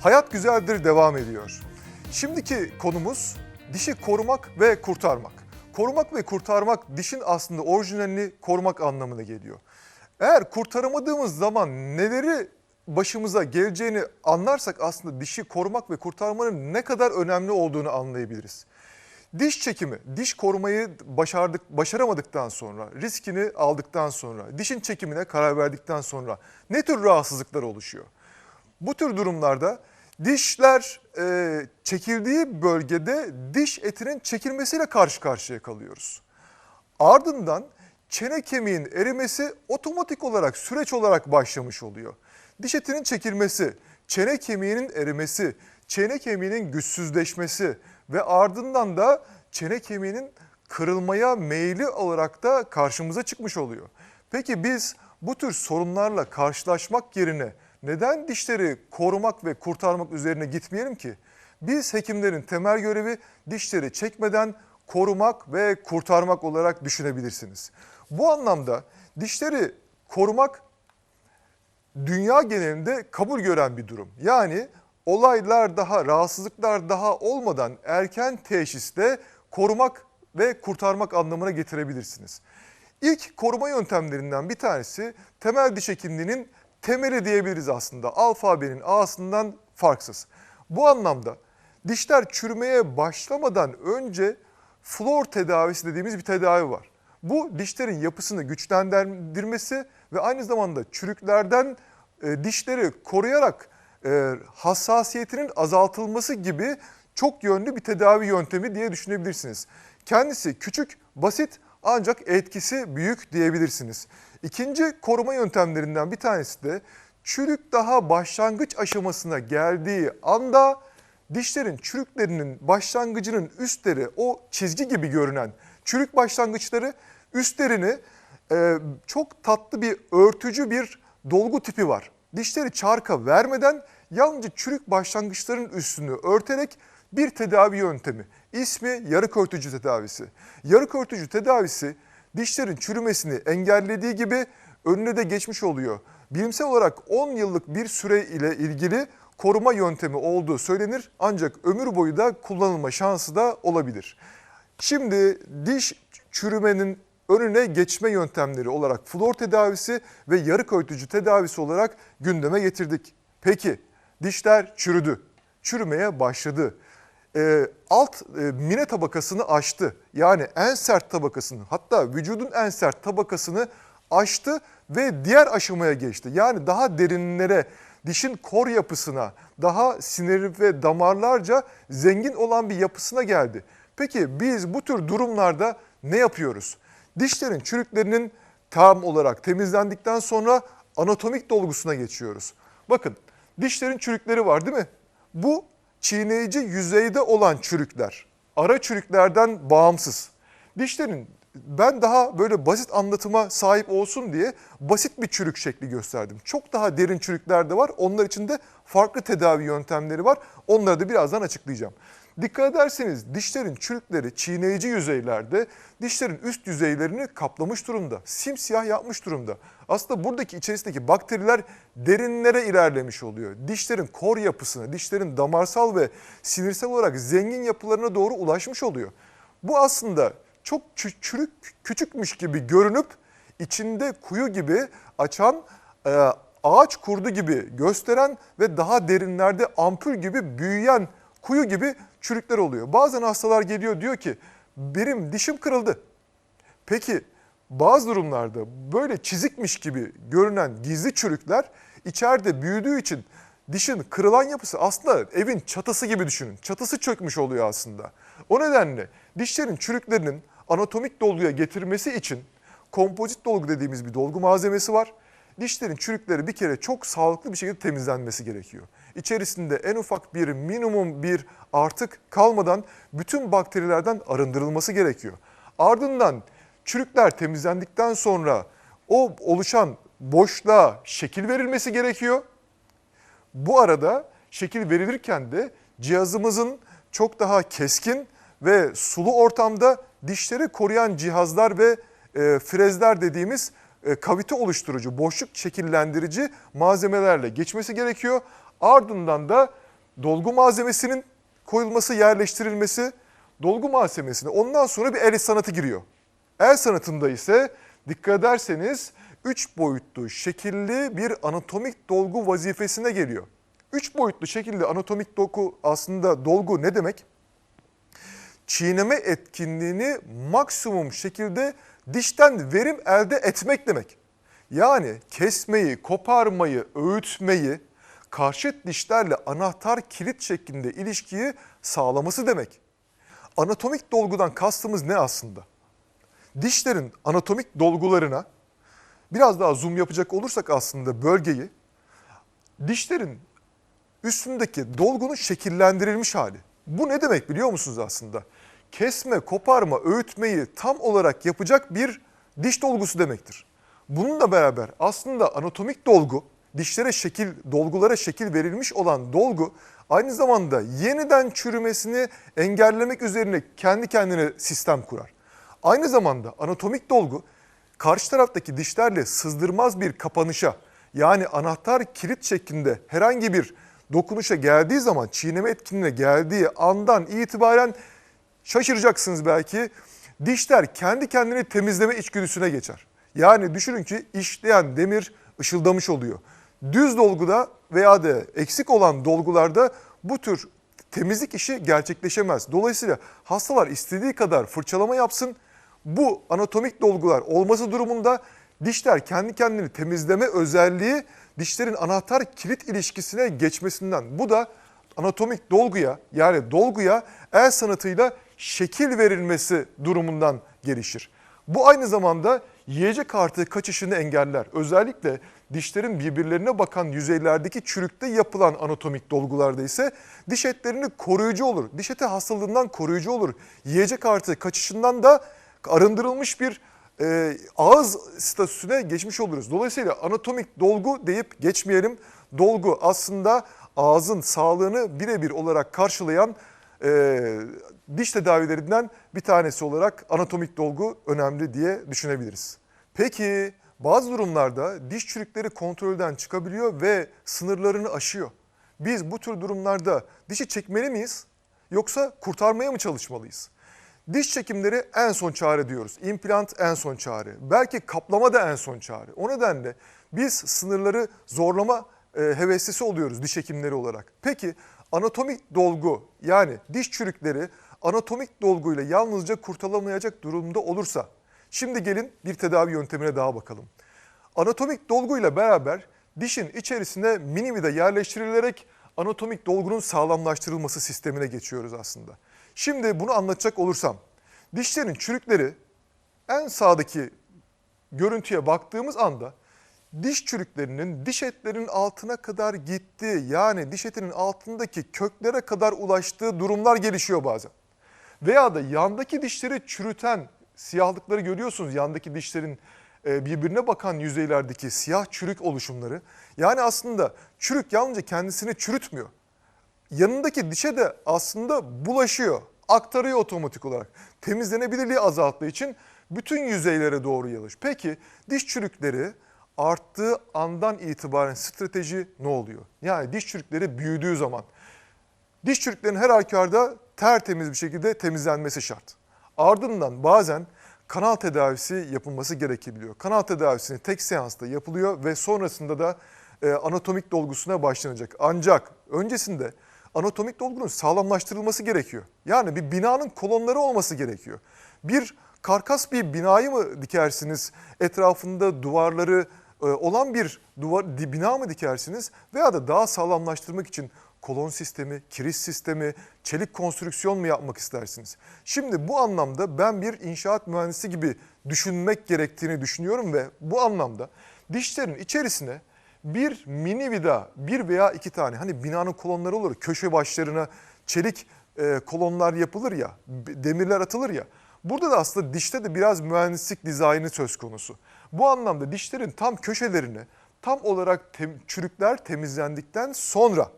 Hayat Güzeldir devam ediyor. Şimdiki konumuz dişi korumak ve kurtarmak. Korumak ve kurtarmak dişin aslında orijinalini korumak anlamına geliyor. Eğer kurtaramadığımız zaman neleri başımıza geleceğini anlarsak aslında dişi korumak ve kurtarmanın ne kadar önemli olduğunu anlayabiliriz. Diş çekimi, diş korumayı başardık, başaramadıktan sonra, riskini aldıktan sonra, dişin çekimine karar verdikten sonra ne tür rahatsızlıklar oluşuyor? Bu tür durumlarda dişler e, çekildiği bölgede diş etinin çekilmesiyle karşı karşıya kalıyoruz. Ardından çene kemiğin erimesi otomatik olarak süreç olarak başlamış oluyor. Diş etinin çekilmesi, çene kemiğinin erimesi, çene kemiğinin güçsüzleşmesi ve ardından da çene kemiğinin kırılmaya meyilli olarak da karşımıza çıkmış oluyor. Peki biz bu tür sorunlarla karşılaşmak yerine neden dişleri korumak ve kurtarmak üzerine gitmeyelim ki? Biz hekimlerin temel görevi dişleri çekmeden korumak ve kurtarmak olarak düşünebilirsiniz. Bu anlamda dişleri korumak dünya genelinde kabul gören bir durum. Yani olaylar daha, rahatsızlıklar daha olmadan erken teşhiste korumak ve kurtarmak anlamına getirebilirsiniz. İlk koruma yöntemlerinden bir tanesi temel diş hekimliğinin temeli diyebiliriz aslında. Alfabenin A'sından farksız. Bu anlamda dişler çürümeye başlamadan önce flor tedavisi dediğimiz bir tedavi var. Bu dişlerin yapısını güçlendirmesi ve aynı zamanda çürüklerden e, dişleri koruyarak e, hassasiyetinin azaltılması gibi çok yönlü bir tedavi yöntemi diye düşünebilirsiniz. Kendisi küçük, basit ancak etkisi büyük diyebilirsiniz. İkinci koruma yöntemlerinden bir tanesi de çürük daha başlangıç aşamasına geldiği anda dişlerin çürüklerinin başlangıcının üstleri o çizgi gibi görünen çürük başlangıçları üstlerini e, çok tatlı bir örtücü bir dolgu tipi var. Dişleri çarka vermeden yalnızca çürük başlangıçların üstünü örterek bir tedavi yöntemi. İsmi yarık örtücü tedavisi. Yarık örtücü tedavisi dişlerin çürümesini engellediği gibi önüne de geçmiş oluyor. Bilimsel olarak 10 yıllık bir süre ile ilgili koruma yöntemi olduğu söylenir ancak ömür boyu da kullanılma şansı da olabilir. Şimdi diş çürümenin önüne geçme yöntemleri olarak flor tedavisi ve yarık örtücü tedavisi olarak gündeme getirdik. Peki dişler çürüdü, çürümeye başladı. Ee, alt e, mine tabakasını aştı. Yani en sert tabakasını hatta vücudun en sert tabakasını aştı ve diğer aşamaya geçti. Yani daha derinlere, dişin kor yapısına, daha sinir ve damarlarca zengin olan bir yapısına geldi. Peki biz bu tür durumlarda ne yapıyoruz? Dişlerin çürüklerinin tam olarak temizlendikten sonra anatomik dolgusuna geçiyoruz. Bakın dişlerin çürükleri var değil mi? Bu çiğneyici yüzeyde olan çürükler. Ara çürüklerden bağımsız. Dişlerin ben daha böyle basit anlatıma sahip olsun diye basit bir çürük şekli gösterdim. Çok daha derin çürükler de var. Onlar için de farklı tedavi yöntemleri var. Onları da birazdan açıklayacağım. Dikkat ederseniz dişlerin çürükleri çiğneyici yüzeylerde dişlerin üst yüzeylerini kaplamış durumda. Simsiyah yapmış durumda. Aslında buradaki içerisindeki bakteriler derinlere ilerlemiş oluyor. Dişlerin kor yapısına, dişlerin damarsal ve sinirsel olarak zengin yapılarına doğru ulaşmış oluyor. Bu aslında çok çürük küçükmüş gibi görünüp içinde kuyu gibi açan e, ağaç kurdu gibi gösteren ve daha derinlerde ampul gibi büyüyen kuyu gibi çürükler oluyor. Bazen hastalar geliyor diyor ki benim dişim kırıldı. Peki bazı durumlarda böyle çizikmiş gibi görünen gizli çürükler içeride büyüdüğü için dişin kırılan yapısı aslında evin çatısı gibi düşünün. Çatısı çökmüş oluyor aslında. O nedenle dişlerin çürüklerinin anatomik dolguya getirmesi için kompozit dolgu dediğimiz bir dolgu malzemesi var. Dişlerin çürükleri bir kere çok sağlıklı bir şekilde temizlenmesi gerekiyor. İçerisinde en ufak bir minimum bir artık kalmadan bütün bakterilerden arındırılması gerekiyor. Ardından çürükler temizlendikten sonra o oluşan boşluğa şekil verilmesi gerekiyor. Bu arada şekil verilirken de cihazımızın çok daha keskin ve sulu ortamda dişleri koruyan cihazlar ve e, frezler dediğimiz e, kavite oluşturucu, boşluk şekillendirici malzemelerle geçmesi gerekiyor. Ardından da dolgu malzemesinin koyulması, yerleştirilmesi, dolgu malzemesine ondan sonra bir el sanatı giriyor. El sanatında ise dikkat ederseniz 3 boyutlu şekilli bir anatomik dolgu vazifesine geliyor. 3 boyutlu şekilde anatomik doku aslında dolgu ne demek? Çiğneme etkinliğini maksimum şekilde dişten verim elde etmek demek. Yani kesmeyi, koparmayı, öğütmeyi, karşıt dişlerle anahtar kilit şeklinde ilişkiyi sağlaması demek. Anatomik dolgudan kastımız ne aslında? Dişlerin anatomik dolgularına biraz daha zoom yapacak olursak aslında bölgeyi dişlerin üstündeki dolgunun şekillendirilmiş hali. Bu ne demek biliyor musunuz aslında? Kesme, koparma, öğütmeyi tam olarak yapacak bir diş dolgusu demektir. Bununla beraber aslında anatomik dolgu, dişlere şekil, dolgulara şekil verilmiş olan dolgu aynı zamanda yeniden çürümesini engellemek üzerine kendi kendine sistem kurar. Aynı zamanda anatomik dolgu karşı taraftaki dişlerle sızdırmaz bir kapanışa yani anahtar kilit şeklinde herhangi bir dokunuşa geldiği zaman çiğneme etkinliğine geldiği andan itibaren şaşıracaksınız belki dişler kendi kendini temizleme içgüdüsüne geçer. Yani düşünün ki işleyen demir ışıldamış oluyor. Düz dolguda veya da eksik olan dolgularda bu tür temizlik işi gerçekleşemez. Dolayısıyla hastalar istediği kadar fırçalama yapsın. Bu anatomik dolgular olması durumunda dişler kendi kendini temizleme özelliği dişlerin anahtar kilit ilişkisine geçmesinden. Bu da anatomik dolguya yani dolguya el sanatıyla şekil verilmesi durumundan gelişir. Bu aynı zamanda yiyecek artığı kaçışını engeller. Özellikle dişlerin birbirlerine bakan yüzeylerdeki çürükte yapılan anatomik dolgularda ise diş etlerini koruyucu olur. Diş eti hastalığından koruyucu olur. Yiyecek artığı kaçışından da arındırılmış bir e, ağız statüsüne geçmiş oluruz. Dolayısıyla anatomik dolgu deyip geçmeyelim. Dolgu aslında ağzın sağlığını birebir olarak karşılayan e, diş tedavilerinden bir tanesi olarak anatomik dolgu önemli diye düşünebiliriz. Peki bazı durumlarda diş çürükleri kontrolden çıkabiliyor ve sınırlarını aşıyor. Biz bu tür durumlarda dişi çekmeli miyiz yoksa kurtarmaya mı çalışmalıyız? Diş çekimleri en son çare diyoruz. İmplant en son çare. Belki kaplama da en son çare. O nedenle biz sınırları zorlama e, heveslisi oluyoruz diş hekimleri olarak. Peki anatomik dolgu yani diş çürükleri anatomik dolguyla yalnızca kurtarılamayacak durumda olursa şimdi gelin bir tedavi yöntemine daha bakalım. Anatomik dolguyla beraber dişin içerisine mini vida yerleştirilerek anatomik dolgunun sağlamlaştırılması sistemine geçiyoruz aslında. Şimdi bunu anlatacak olursam dişlerin çürükleri en sağdaki görüntüye baktığımız anda diş çürüklerinin diş etlerinin altına kadar gittiği yani diş etinin altındaki köklere kadar ulaştığı durumlar gelişiyor bazen. Veya da yandaki dişleri çürüten siyahlıkları görüyorsunuz yandaki dişlerin e, birbirine bakan yüzeylerdeki siyah çürük oluşumları. Yani aslında çürük yalnızca kendisini çürütmüyor. Yanındaki dişe de aslında bulaşıyor, aktarıyor otomatik olarak. Temizlenebilirliği azalttığı için bütün yüzeylere doğru yayılır. Peki diş çürükleri arttığı andan itibaren strateji ne oluyor? Yani diş çürükleri büyüdüğü zaman diş çürüklerinin her halükarda tertemiz bir şekilde temizlenmesi şart. Ardından bazen kanal tedavisi yapılması gerekebiliyor. Kanal tedavisini tek seansta yapılıyor ve sonrasında da e, anatomik dolgusuna başlanacak. Ancak öncesinde anatomik dolgunun sağlamlaştırılması gerekiyor. Yani bir binanın kolonları olması gerekiyor. Bir karkas bir binayı mı dikersiniz, etrafında duvarları e, olan bir duvar bina mı dikersiniz veya da daha sağlamlaştırmak için kolon sistemi, kiriş sistemi, çelik konstrüksiyon mu yapmak istersiniz? Şimdi bu anlamda ben bir inşaat mühendisi gibi düşünmek gerektiğini düşünüyorum ve bu anlamda dişlerin içerisine bir mini vida, bir veya iki tane hani binanın kolonları olur, köşe başlarına çelik e, kolonlar yapılır ya, demirler atılır ya. Burada da aslında dişte de biraz mühendislik dizaynı söz konusu. Bu anlamda dişlerin tam köşelerine tam olarak tem, çürükler temizlendikten sonra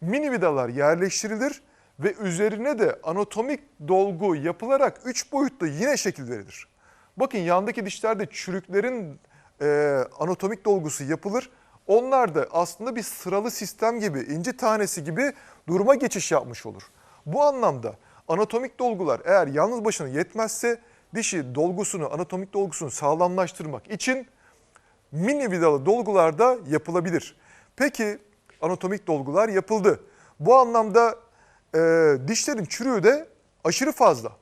mini vidalar yerleştirilir ve üzerine de anatomik dolgu yapılarak 3 boyutlu yine şekil verilir. Bakın yandaki dişlerde çürüklerin e, anatomik dolgusu yapılır. Onlar da aslında bir sıralı sistem gibi, inci tanesi gibi duruma geçiş yapmış olur. Bu anlamda anatomik dolgular eğer yalnız başına yetmezse dişi dolgusunu, anatomik dolgusunu sağlamlaştırmak için mini vidalı dolgular da yapılabilir. Peki anatomik dolgular yapıldı. Bu anlamda e, dişlerin çürüğü de aşırı fazla.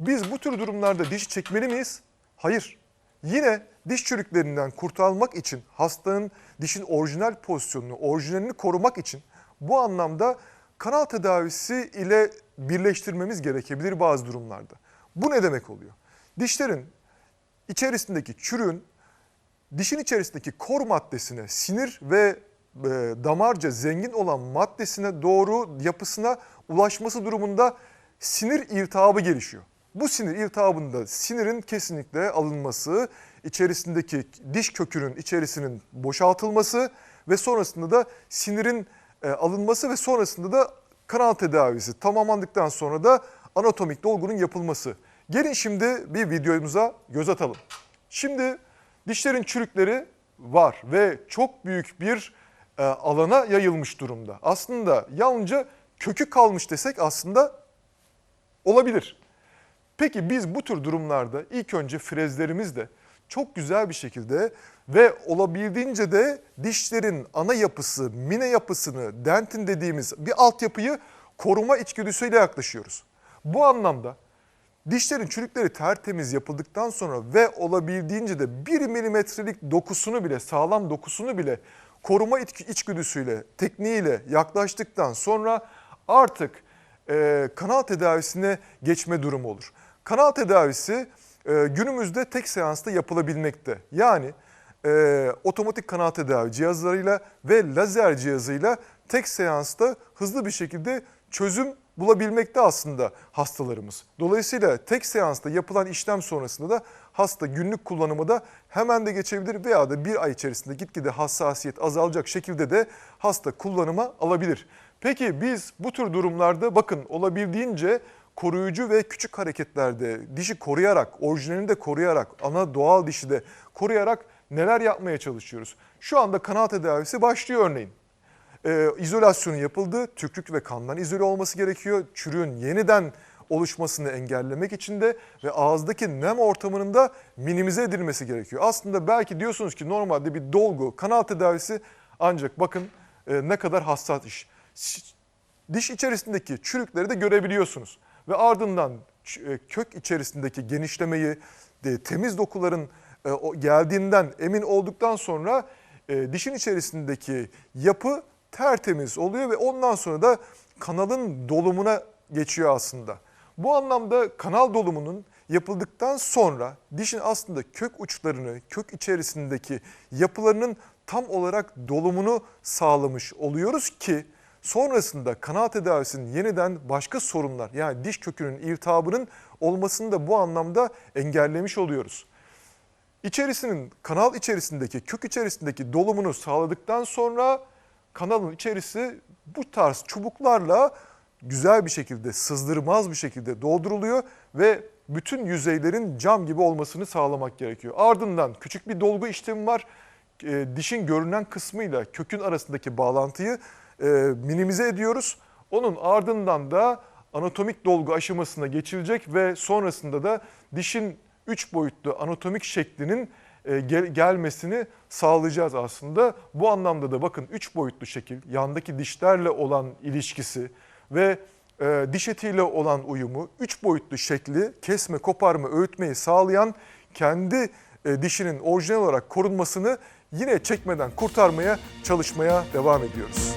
Biz bu tür durumlarda dişi çekmeli miyiz? Hayır. Yine diş çürüklerinden kurtulmak için hastanın dişin orijinal pozisyonunu, orijinalini korumak için bu anlamda kanal tedavisi ile birleştirmemiz gerekebilir bazı durumlarda. Bu ne demek oluyor? Dişlerin içerisindeki çürüğün dişin içerisindeki kor maddesine, sinir ve e, damarca zengin olan maddesine doğru yapısına ulaşması durumunda sinir iltihabı gelişiyor. Bu sinir iltihabında sinirin kesinlikle alınması, içerisindeki diş kökünün içerisinin boşaltılması ve sonrasında da sinirin e, alınması ve sonrasında da kanal tedavisi tamamlandıktan sonra da anatomik dolgunun yapılması. Gelin şimdi bir videomuza göz atalım. Şimdi dişlerin çürükleri var ve çok büyük bir e, alana yayılmış durumda. Aslında yalnızca kökü kalmış desek aslında olabilir. Peki biz bu tür durumlarda ilk önce frezlerimizle çok güzel bir şekilde ve olabildiğince de dişlerin ana yapısı, mine yapısını, dentin dediğimiz bir altyapıyı koruma içgüdüsüyle yaklaşıyoruz. Bu anlamda dişlerin çürükleri tertemiz yapıldıktan sonra ve olabildiğince de 1 milimetrelik dokusunu bile, sağlam dokusunu bile koruma iç- içgüdüsüyle, tekniğiyle yaklaştıktan sonra artık e, kanal tedavisine geçme durumu olur. Kanal tedavisi e, günümüzde tek seansta yapılabilmekte. Yani e, otomatik kanal tedavi cihazlarıyla ve lazer cihazıyla tek seansta hızlı bir şekilde çözüm bulabilmekte aslında hastalarımız. Dolayısıyla tek seansta yapılan işlem sonrasında da hasta günlük kullanımı da hemen de geçebilir veya da bir ay içerisinde gitgide hassasiyet azalacak şekilde de hasta kullanıma alabilir. Peki biz bu tür durumlarda bakın olabildiğince koruyucu ve küçük hareketlerde dişi koruyarak, orijinalini de koruyarak, ana doğal dişi de koruyarak neler yapmaya çalışıyoruz? Şu anda kanal tedavisi başlıyor örneğin. Ee, izolasyonu yapıldı. Tükrük ve kandan izole olması gerekiyor. Çürüğün yeniden oluşmasını engellemek için de ve ağızdaki nem ortamının da minimize edilmesi gerekiyor. Aslında belki diyorsunuz ki normalde bir dolgu, kanal tedavisi ancak bakın e, ne kadar hassas iş. Diş içerisindeki çürükleri de görebiliyorsunuz ve ardından e, kök içerisindeki genişlemeyi, de, temiz dokuların e, geldiğinden emin olduktan sonra e, dişin içerisindeki yapı tertemiz oluyor ve ondan sonra da kanalın dolumuna geçiyor aslında. Bu anlamda kanal dolumunun yapıldıktan sonra dişin aslında kök uçlarını, kök içerisindeki yapılarının tam olarak dolumunu sağlamış oluyoruz ki sonrasında kanal tedavisinin yeniden başka sorunlar yani diş kökünün iltihabının olmasını da bu anlamda engellemiş oluyoruz. İçerisinin kanal içerisindeki kök içerisindeki dolumunu sağladıktan sonra kanalın içerisi bu tarz çubuklarla güzel bir şekilde sızdırmaz bir şekilde dolduruluyor ve bütün yüzeylerin cam gibi olmasını sağlamak gerekiyor. Ardından küçük bir dolgu işlemi var. E, dişin görünen kısmıyla kökün arasındaki bağlantıyı e, minimize ediyoruz. Onun ardından da anatomik dolgu aşamasına geçilecek ve sonrasında da dişin 3 boyutlu anatomik şeklinin e, gel- gelmesini sağlayacağız aslında. Bu anlamda da bakın 3 boyutlu şekil, yandaki dişlerle olan ilişkisi ve e, diş etiyle olan uyumu, 3 boyutlu şekli kesme, koparma, öğütmeyi sağlayan kendi e, dişinin orijinal olarak korunmasını yine çekmeden kurtarmaya çalışmaya devam ediyoruz.